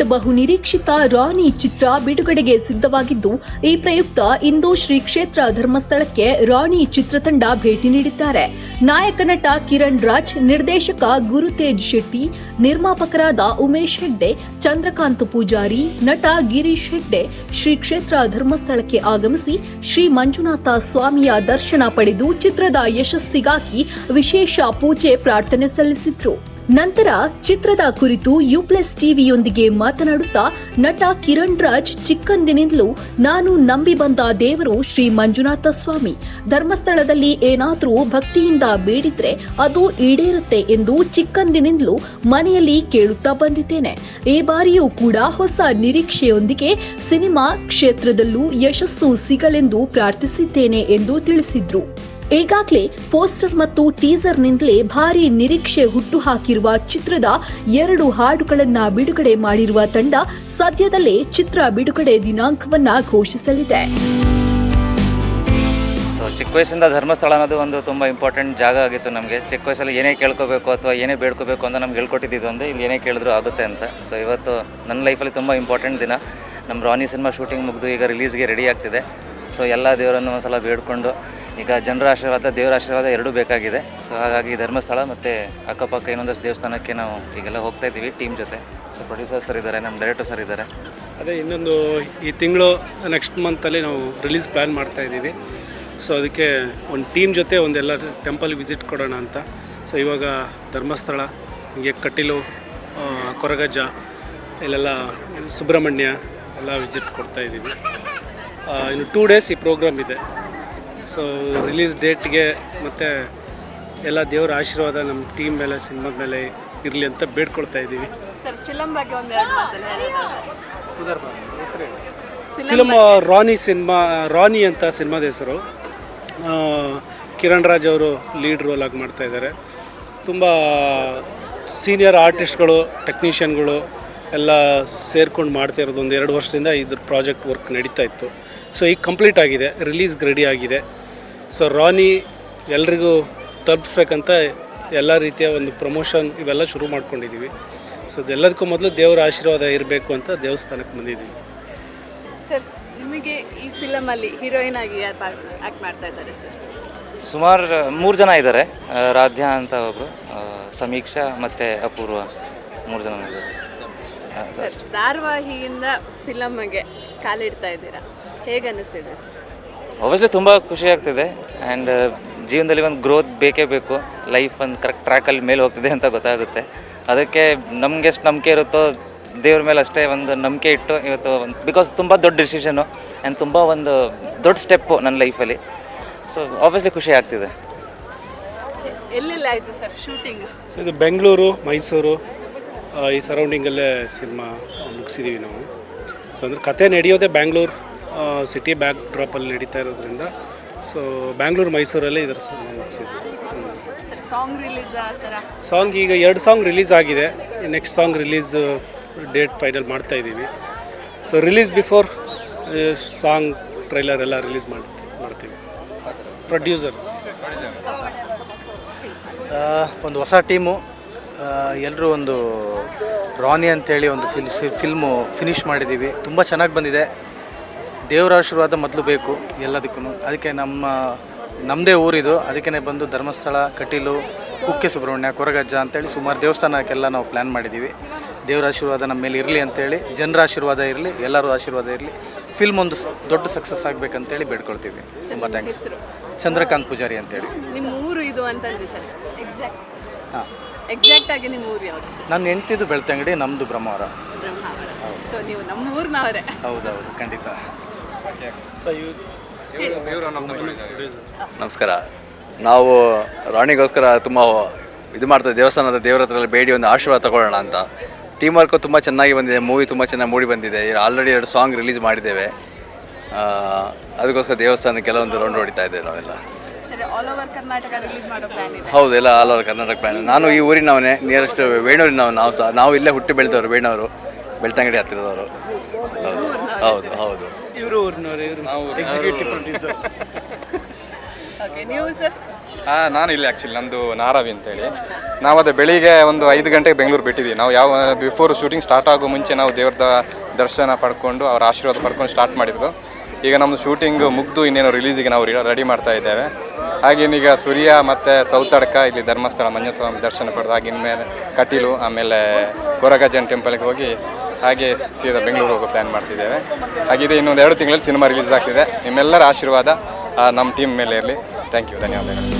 Bollywood ಬಹು ನಿರೀಕ್ಷಿತ ರಾಣಿ ಚಿತ್ರ ಬಿಡುಗಡೆಗೆ ಸಿದ್ಧವಾಗಿದ್ದು, ಈ ಪ್ರಯುಕ್ತ ಇಂದು ಶ್ರೀ ಕ್ಷೇತ್ರ ಧರ್ಮಸ್ಥಳಕ್ಕೆ ರಾಣಿ ಚಿತ್ರತಂಡ ಭೇಟಿ ನೀಡಿದ್ದಾರೆ. ನಾಯಕ ನಟ ಕಿರಣ್ ರಾಜ್, ನಿರ್ದೇಶಕ ಗುರುತೇಜ್ ಶೆಟ್ಟಿ, ನಿರ್ಮಾಪಕರಾದ ಉಮೇಶ್ ಹೆಗ್ಡೆ, ಚಂದ್ರಕಾಂತ್ ಪೂಜಾರಿ, ನಟ ಗಿರೀಶ್ ಹೆಗ್ಡೆ ಶ್ರೀ ಕ್ಷೇತ್ರ ಧರ್ಮಸ್ಥಳಕ್ಕೆ ಆಗಮಿಸಿ ಶ್ರೀ ಮಂಜುನಾಥ ಸ್ವಾಮಿಯ ದರ್ಶನ ಪಡೆದು ಚಿತ್ರದ ಯಶಸ್ಸಿಗಾಗಿ ವಿಶೇಷ ಪೂಜೆ ಪ್ರಾರ್ಥನೆ ಸಲ್ಲಿಸಿದ್ರು. ನಂತರ ಚಿತ್ರದ ಕುರಿತು ಯುಪ್ಲೆಸ್ ಟಿವಿಯೊಂದಿಗೆ ಮಾತನಾಡುತ್ತಾ ನಟ ಕಿರಣ್ ರಾಜ್ ಚಿಕ್ಕಂದಿನಿಂದಲೂ ನಾನು ನಂಬಿ ಬಂದ ದೇವರು ಶ್ರೀ ಮಂಜುನಾಥ ಸ್ವಾಮಿ. ಧರ್ಮಸ್ಥಳದಲ್ಲಿ ಏನಾದರೂ ಭಕ್ತಿಯಿಂದ ಬೇಡಿದ್ರೆ ಅದು ಈಡೇರುತ್ತೆ ಎಂದು ಚಿಕ್ಕಂದಿನಿಂದಲೂ ಮನೆಯಲ್ಲಿ ಕೇಳುತ್ತಾ ಬಂದಿದ್ದೇನೆ. ಈ ಬಾರಿಯೂ ಕೂಡ ಹೊಸ ನಿರೀಕ್ಷೆಯೊಂದಿಗೆ ಸಿನಿಮಾ ಕ್ಷೇತ್ರದಲ್ಲೂ ಯಶಸ್ಸು ಸಿಗಲೆಂದು ಪ್ರಾರ್ಥಿಸಿದ್ದೇನೆ ಎಂದು ತಿಳಿಸಿದ್ರು. ಈಗಾಗಲೇ ಪೋಸ್ಟರ್ ಮತ್ತು ಟೀಸರ್ನಿಂದಲೇ ಭಾರಿ ನಿರೀಕ್ಷೆ ಹುಟ್ಟುಹಾಕಿರುವ ಚಿತ್ರದ ಎರಡು ಹಾಡುಗಳನ್ನ ಬಿಡುಗಡೆ ಮಾಡಿರುವ ತಂಡ ಸದ್ಯದಲ್ಲೇ ಚಿತ್ರ ಬಿಡುಗಡೆ ದಿನಾಂಕವನ್ನ ಘೋಷಿಸಲಿದೆ. ಸೊ ಚಿಕ್ಕ ವಯಸ್ಸಿಂದ ಧರ್ಮಸ್ಥಳ ಅನ್ನೋದು ಒಂದು ತುಂಬ ಇಂಪಾರ್ಟೆಂಟ್ ಜಾಗ ಆಗಿತ್ತು ನಮಗೆ. ಚಿಕ್ಕ ವಯಸ್ಸಲ್ಲಿ ಏನೇ ಕೇಳ್ಕೋಬೇಕು ಅಥವಾ ಏನೇ ಬೇಡ್ಕೋಬೇಕು ಅಂತ ನಮ್ಗೆ ಹೇಳ್ಕೊಟ್ಟಿದ್ದು ಒಂದು. ಇಲ್ಲಿ ಏನೇ ಕೇಳಿದ್ರು ಆಗುತ್ತೆ ಅಂತ. ಸೊ ಇವತ್ತು ನನ್ನ ಲೈಫಲ್ಲಿ ತುಂಬ ಇಂಪಾರ್ಟೆಂಟ್ ದಿನ. ನಮ್ಮ ರಾನಿ ಸಿನಿಮಾ ಶೂಟಿಂಗ್ ಮುಗಿದು ಈಗ ರಿಲೀಸ್ಗೆ ರೆಡಿ ಆಗ್ತಿದೆ. ಸೊ ಎಲ್ಲ ದೇವರನ್ನು ಒಂದ್ಸಲ ಬೇಡ್ಕೊಂಡು ಈಗ ಜನರ ಆಶೀರ್ವಾದ, ದೇವರ ಆಶೀರ್ವಾದ ಎರಡೂ ಬೇಕಾಗಿದೆ. ಸೊ ಹಾಗಾಗಿ ಧರ್ಮಸ್ಥಳ ಮತ್ತು ಅಕ್ಕಪಕ್ಕ ಇನ್ನೊಂದಷ್ಟು ದೇವಸ್ಥಾನಕ್ಕೆ ನಾವು ಈಗೆಲ್ಲ ಹೋಗ್ತಾ ಇದ್ದೀವಿ, ಟೀಮ್ ಜೊತೆ. ಸೊ ಪ್ರೊಡ್ಯೂಸರ್ ಸರ್ ಇದ್ದಾರೆ, ನಮ್ಮ ಡೈರೆಕ್ಟರ್ ಸರ್ ಇದ್ದಾರೆ. ಅದೇ ಇನ್ನೊಂದು, ಈ ತಿಂಗಳು ನೆಕ್ಸ್ಟ್ ಮಂತಲ್ಲಿ ನಾವು ರಿಲೀಸ್ ಪ್ಲ್ಯಾನ್ ಮಾಡ್ತಾ ಇದ್ದೀವಿ. ಸೊ ಅದಕ್ಕೆ ಒಂದು ಟೀಮ್ ಜೊತೆ ಒಂದೆಲ್ಲ ಟೆಂಪಲ್ ವಿಸಿಟ್ ಕೊಡೋಣ ಅಂತ. ಸೊ ಇವಾಗ ಧರ್ಮಸ್ಥಳ, ಹೀಗೆ ಕಟೀಲು ಕೊರಗಜ್ಜ, ಇಲ್ಲೆಲ್ಲ ಸುಬ್ರಹ್ಮಣ್ಯ ಎಲ್ಲ ವಿಸಿಟ್ ಕೊಡ್ತಾ ಇದ್ದೀವಿ. ಇನ್ನು ಟೂ ಡೇಸ್ ಈ ಪ್ರೋಗ್ರಾಮ್ ಇದೆ. ಸೊ ರಿಲೀಸ್ ಡೇಟ್ಗೆ ಮತ್ತು ಎಲ್ಲ ದೇವರ ಆಶೀರ್ವಾದ ನಮ್ಮ ಟೀಮ್ ಮೇಲೆ ಸಿನಿಮಾದ ಮೇಲೆ ಇರಲಿ ಅಂತ ಬೇಡ್ಕೊಳ್ತಾ ಇದ್ದೀವಿ. ಸರ್ ಫಿಲಮ್ ಬಗ್ಗೆ ಒಂದು ಎರಡು ಮಾತಲ್ಲಿ ಹೇಳೋದಾದ್ರೆ? ಫಿಲಮ್ ರಾನಿ ಸಿನಿಮಾ ರಾನಿ ಅಂತ ಸಿನಿಮಾದ ಹೆಸರು. ಕಿರಣ್ ರಾಜ್ ಅವರು ಲೀಡ್ ರೋಲ್ ಆಗಿ ಮಾಡ್ತಾ ಇದ್ದಾರೆ. ತುಂಬ ಸೀನಿಯರ್ ಆರ್ಟಿಸ್ಟ್ಗಳು ಟೆಕ್ನಿಷಿಯನ್ಗಳು ಎಲ್ಲ ಸೇರ್ಕೊಂಡು ಮಾಡ್ತಾ ಇರೋದು ಒಂದು ಎರಡು ವರ್ಷದಿಂದ ಇದ್ರ ಪ್ರಾಜೆಕ್ಟ್ ವರ್ಕ್ ನಡೀತಾ ಇತ್ತು. ಸೊ ಈಗ ಕಂಪ್ಲೀಟ್ ಆಗಿದೆ ರಿಲೀಸ್ಗೆ ರೆಡಿ ಆಗಿದೆ. ಸೊ ರಾನಿ ಎಲ್ರಿಗೂ ತಲುಪಿಸ್ಬೇಕಂತ ಎಲ್ಲ ರೀತಿಯ ಒಂದು ಪ್ರಮೋಷನ್ ಇವೆಲ್ಲ ಶುರು ಮಾಡ್ಕೊಂಡಿದ್ದೀವಿ. ಸೊ ಅದೆಲ್ಲದಕ್ಕೂ ಮೊದಲು ದೇವರ ಆಶೀರ್ವಾದ ಇರಬೇಕು ಅಂತ ದೇವಸ್ಥಾನಕ್ಕೆ ಬಂದಿದ್ದೀವಿ. ಸರ್ ನಿಮಗೆ ಈ ಫಿಲಮಲ್ಲಿ ಹೀರೋಯಿನ್ ಆಗಿ ಯಾರು ಆ್ಯಕ್ಟ್ ಮಾಡ್ತಾ ಇದ್ದಾರೆ ಸರ್ ಸುಮಾರು ಮೂರು ಜನ ಇದ್ದಾರೆ ರಾಧ್ಯಾ ಅಂತ ಒಬ್ಬರು ಸಮೀಕ್ಷಾ ಮತ್ತು ಅಪೂರ್ವ ಮೂರು ಜನ ಇದ್ದಾರೆ ಸರ್ ಧಾರಾವಾಹಿಯಿಂದ ಫಿಲಮ್ಗೆ ಕಾಲಿಡ್ತಾ ಇದ್ದೀರಾ? ಹೇಗೆ ಅನಿಸ್ತಿದೆ ಸರ್ ಒಬ್ವಿಯಸ್ಲಿ ತುಂಬ ಖುಷಿ ಆಗ್ತಿದೆ. ಆ್ಯಂಡ್ ಜೀವನದಲ್ಲಿ ಒಂದು ಗ್ರೋತ್ ಬೇಕೇ ಬೇಕು. ಲೈಫ್ ಒಂದು ಕರೆಕ್ಟ್ ಟ್ರ್ಯಾಕಲ್ಲಿ ಮೇಲೆ ಹೋಗ್ತಿದೆ ಅಂತ ಗೊತ್ತಾಗುತ್ತೆ. ಅದಕ್ಕೆ ನಮ್ಗೆ ಎಷ್ಟು ನಂಬಿಕೆ ಇರುತ್ತೋ ದೇವ್ರ ಮೇಲೆ ಅಷ್ಟೇ ಒಂದು ನಂಬಿಕೆ ಇಟ್ಟು ಇವತ್ತು ಬಿಕಾಸ್ ತುಂಬ ದೊಡ್ಡ ಡಿಸಿಷನು ಆ್ಯಂಡ್ ತುಂಬ ಒಂದು ದೊಡ್ಡ ಸ್ಟೆಪ್ಪು ನನ್ನ ಲೈಫಲ್ಲಿ ಸೊ ಆಬ್ವಿಯಸ್ಲಿ ಖುಷಿ ಆಗ್ತಿದೆ. ಎಲ್ಲೆಲ್ಲ ಆಯಿತು ಸರ್ ಶೂಟಿಂಗ್ ಸೊ ಇದು ಬೆಂಗಳೂರು ಮೈಸೂರು ಈ ಸರೌಂಡಿಂಗಲ್ಲೇ ಸಿನಿಮಾ ಮುಗಿಸಿದ್ದೀವಿ ನಾವು. ಸೊ ಅಂದರೆ ಕತೆ ನಡೆಯೋದೇ ಬ್ಯಾಂಗ್ಳೂರು ಸಿಟಿ ಬ್ಯಾಕ್ ಡ್ರಾಪಲ್ಲಿ ನಡೀತಾ ಇರೋದ್ರಿಂದ ಸೊ ಬ್ಯಾಂಗ್ಳೂರು ಮೈಸೂರಲ್ಲೇ ಇದರ ಸಾಂಗ್ ರಿಲೀಸ್ ಸಾಂಗ್ ಈಗ ಎರಡು ಸಾಂಗ್ ರಿಲೀಸ್ ಆಗಿದೆ. Next song release date final ಮಾಡ್ತಾ ಇದ್ದೀವಿ. So release before song trailer ಎಲ್ಲ ರಿಲೀಸ್ ಮಾಡ್ತೀವಿ. ಮಾಡ್ತೀವಿ ಪ್ರೊಡ್ಯೂಸರ್ ಒಂದು ಹೊಸ ಟೀಮು. ಎಲ್ಲರೂ ಒಂದು ರಾನಿ ಅಂತೇಳಿ ಒಂದು ಫಿಲ್ ಫಿಲ್ಮು ಫಿನಿಷ್ ಮಾಡಿದ್ದೀವಿ. ತುಂಬ ಚೆನ್ನಾಗಿ ಬಂದಿದೆ. ದೇವರ ಆಶೀರ್ವಾದ ಮೊದಲು ಬೇಕು ಎಲ್ಲದಕ್ಕೂ. ಅದಕ್ಕೆ ನಮ್ಮ ನಮ್ಮದೇ ಊರಿದು. ಅದಕ್ಕೆ ಬಂದು ಧರ್ಮಸ್ಥಳ ಕಟೀಲು ಕುಕ್ಕೆ ಸುಬ್ರಹ್ಮಣ್ಯ ಕೊರಗಜ್ಜ ಅಂತೇಳಿ ಸುಮಾರು ದೇವಸ್ಥಾನಕ್ಕೆಲ್ಲ ನಾವು ಪ್ಲ್ಯಾನ್ ಮಾಡಿದ್ದೀವಿ. ದೇವರ ಆಶೀರ್ವಾದ ನಮ್ಮ ಮೇಲೆ ಇರಲಿ ಅಂತೇಳಿ ಜನರ ಆಶೀರ್ವಾದ ಇರಲಿ ಎಲ್ಲರೂ ಆಶೀರ್ವಾದ ಇರಲಿ ಫಿಲ್ಮ್ ಒಂದು ದೊಡ್ಡ ಸಕ್ಸಸ್ ಆಗಬೇಕಂತೇಳಿ ಬೇಡ್ಕೊಳ್ತೀವಿ. ತುಂಬ ಥ್ಯಾಂಕ್ಸ್ ಚಂದ್ರಕಾಂತ್ ಪೂಜಾರಿ ಅಂತೇಳಿ. ನಿಮ್ಮ ಊರು ಇದು ಅಂತಂದ್ರಿ ಸರ್. ಎಕ್ಸಾಕ್ಟ್ ಹಾಂ. ಎಕ್ಸಾಕ್ಟ್ ಆಗಿ ನಿಮ್ಮ ಊರು ಯಾವುದು ಸರ್? ನನ್ನ ಹೆಂಡ್ತಿದ್ದು ಬೆಳ್ತಂಗಡಿ ನಮ್ಮದು ಬ್ರಹ್ಮವಾರ. ಬ್ರಹ್ಮಾವರ. ಸೊ ನೀವು ನಮ್ಮ ಊರಿನವರೇ. ಹೌದೌದು ಖಂಡಿತ. ಸೊ ನಮಸ್ಕಾರ. ನಾವು ರಾಣಿಗೋಸ್ಕರ ತುಂಬ ಇದು ಮಾಡ್ತಾ ದೇವಸ್ಥಾನದ ದೇವರ ಹತ್ರ ಬೇಡಿ ಒಂದು ಆಶೀರ್ವಾದ ತಗೊಳ್ಳೋಣ ಅಂತ. ಟೀಮ್ ವರ್ಕು ತುಂಬ ಚೆನ್ನಾಗಿ ಬಂದಿದೆ ಮೂವಿ ತುಂಬ ಚೆನ್ನಾಗಿ ಮೂಡಿ ಬಂದಿದೆ. ಆಲ್ರೆಡಿ ಎರಡು ಸಾಂಗ್ ರಿಲೀಸ್ ಮಾಡಿದ್ದೇವೆ. ಅದಕ್ಕೋಸ್ಕರ ದೇವಸ್ಥಾನ ಕೆಲವೊಂದು ರೌಂಡ್ ಹೊಡಿತಾ ಇದ್ದೇವೆ ನಾವೆಲ್ಲ. Sir all over Karnataka release ಮಾಡೋ ಪ್ಲಾನ್ ಇದೆ. ಹೌದು ಎಲ್ಲ ಆಲ್ ಓವರ್ ಕರ್ನಾಟಕ ಪ್ಲಾನ್ ನಾನು ಈ ಊರಿನವನೇ ನಿಯರೆಸ್ಟ್ ವೇಣೂರಿನವ್ ನಾವು ಸಹ ನಾವು ಇಲ್ಲೇ ಹುಟ್ಟಿ ಬೆಳೆದವರು ವೇಣೂರು. ಬೆಳ್ತಂಗಡಿ ಹತ್ತಿರದವರು. ಹೌದು ಹೌದು ಹೌದು. ಇವರು ಊರಿನವರು ಇವರು ಎಕ್ಸಿಕ್ಯೂಟಿವ್ ಪ್ರೊಡ್ಯೂಸರ್ ಓಕೆ ನೀವು ಸರ್? ಹಾಂ ನಾನು ಇಲ್ಲಿ ಆ್ಯಕ್ಚುಲಿ ನಂದು ನಾರಾವಿ ಅಂತೇಳಿ. ನಾವು ಅದೇ ಬೆಳಿಗ್ಗೆ ಒಂದು ಐದು ಗಂಟೆಗೆ ಬೆಂಗಳೂರು ಬಿಟ್ಟಿದ್ವಿ. ನಾವು ಯಾವ ಬಿಫೋರ್ ಶೂಟಿಂಗ್ ಸ್ಟಾರ್ಟ್ ಆಗೋ ಮುಂಚೆ ನಾವು ದೇವ್ರದ ದರ್ಶನ ಪಡ್ಕೊಂಡು ಅವರ ಆಶೀರ್ವಾದ ಪಡ್ಕೊಂಡು ಸ್ಟಾರ್ಟ್ ಮಾಡಿದ್ದು. ಈಗ ನಮ್ಮದು ಶೂಟಿಂಗ್ ಮುಗ್ದು ಇನ್ನೇನು ರಿಲೀಸಿಗೆ ನಾವು ರೆಡಿ ಮಾಡ್ತಾ ಇದ್ದೇವೆ. ಹಾಗೇನೀಗ ಸೂರ್ಯ ಮತ್ತು ಸೌತಡ್ಕ ಇಲ್ಲಿ ಧರ್ಮಸ್ಥಳ ಮಂಜುಸ್ವಾಮಿ ದರ್ಶನ ಪಡೆದು ಹಾಗೆ ಇನ್ಮೇಲೆ ಕಟೀಲು ಆಮೇಲೆ ಕೊರಗಜ್ಜನ ಟೆಂಪಲ್ಗೆ ಹೋಗಿ ಹಾಗೆ ಸೀದಾ ಬೆಂಗಳೂರು ಹೋಗೋ ಪ್ಲ್ಯಾನ್ ಮಾಡ್ತಿದ್ದೇವೆ. ಹಾಗಿದೆ ಇನ್ನೊಂದು ಎರಡು ತಿಂಗಳಲ್ಲಿ ಸಿನಿಮಾ ರಿಲೀಸ್ ಆಗ್ತಿದೆ. ನಿಮ್ಮೆಲ್ಲರ ಆಶೀರ್ವಾದ ನಮ್ಮ ಟೀಮ್ ಮೇಲೆ ಇರಲಿ. ಥ್ಯಾಂಕ್ ಯು ಧನ್ಯವಾದಗಳು.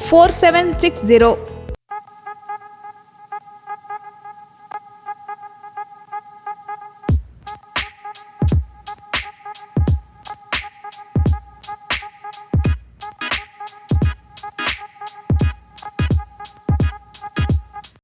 four seven six zero